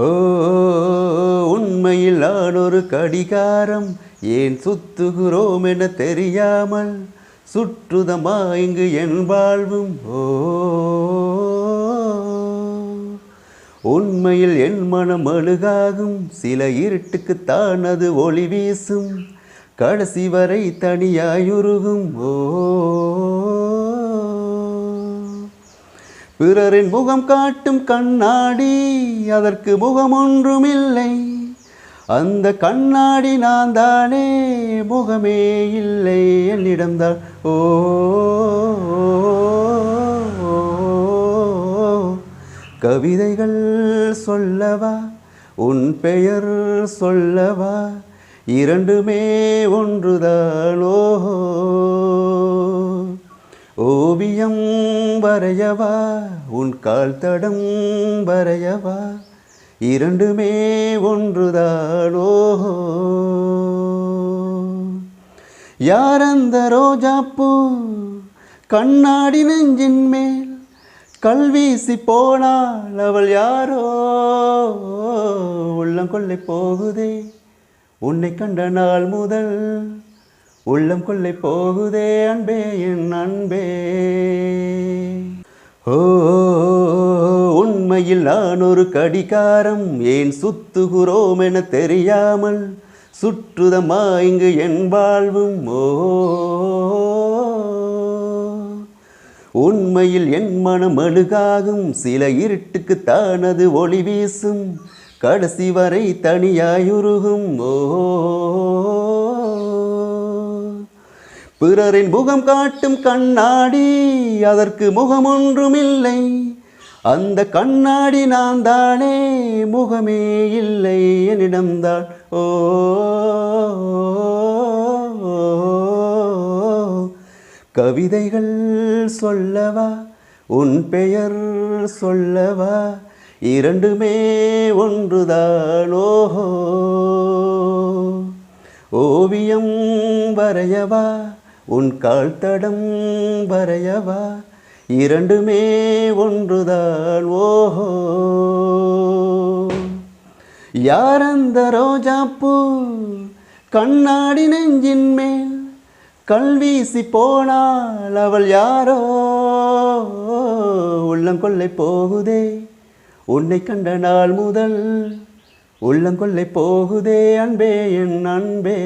ஓ உண்மையில் நான் ஒரு கடிகாரம். ஏன் சுத்துகிறோம் என தெரியாமல் சுற்றுதமா இங்கு என் வாழ்வும். ஓ உண்மையில் என் மனம் அழுகாகும். சில இருட்டுக்குத்தான் அது ஒளி வீசும். கடைசி வரை தனியாயுருகும். ஓ பிறரின் முகம் காட்டும் கண்ணாடி அதற்கு முகம் ஒன்றுமில்லை அந்த கண்ணாடி நான் தானே முகமே இல்லை என்னிடம்தான் ஓ கவிதைகள் சொல்லவா உன் பெயர் சொல்லவா இரண்டுமே ஒன்றுதானோ? ஓவியம் வரையவா? உன் கால் தடம் வரையவா? இரண்டுமே ஒன்றுதானோ யார் அந்த ரோஜாப்பூ கண்ணாடி நெஞ்சின் மேல் கல்வீசி போனால் அவள் யாரோ? உள்ளங்கொள்ளை போகுதே. உன்னை கண்ட நாள் முதல் உள்ளம் கொள்ளை போகுதே அன்பே என் அன்பே. ஓ உண்மையில் நான் ஒரு கடிகாரம் ஏன் சுத்துகிறோம் என தெரியாமல் சுற்றுதமா இங்கு என் வாழ்வும். ஓ உண்மையில் என் மனம் அழுகாகும் சில இருட்டுக்கு தானது ஒளி வீசும். கடைசி வரை தனியாயுருகும். ஓ பிறரின் முகம் காட்டும் கண்ணாடி அதற்கு முகம் ஒன்றுமில்லை அந்த கண்ணாடி நான் தானே முகமே இல்லை என்னிடம்தான் ஓ கவிதைகள் சொல்லவா உன் பெயர் சொல்லவா இரண்டுமே ஒன்றுதானோ? ஓவியம் வரையவா உன் கால் தடம் வரையவா? இரண்டுமே ஒன்றுதான் ஓஹோ. யார் அந்த ரோஜாப்பூ கண்ணாடி நெஞ்சின் மேல் கல்வீசி போனாள் அவள் யாரோ? உள்ளங்கொள்ளை போகுதே உன்னை கண்ட நாள் முதல் உள்ளங்கொள்ளை போகுதே அன்பே என் அன்பே.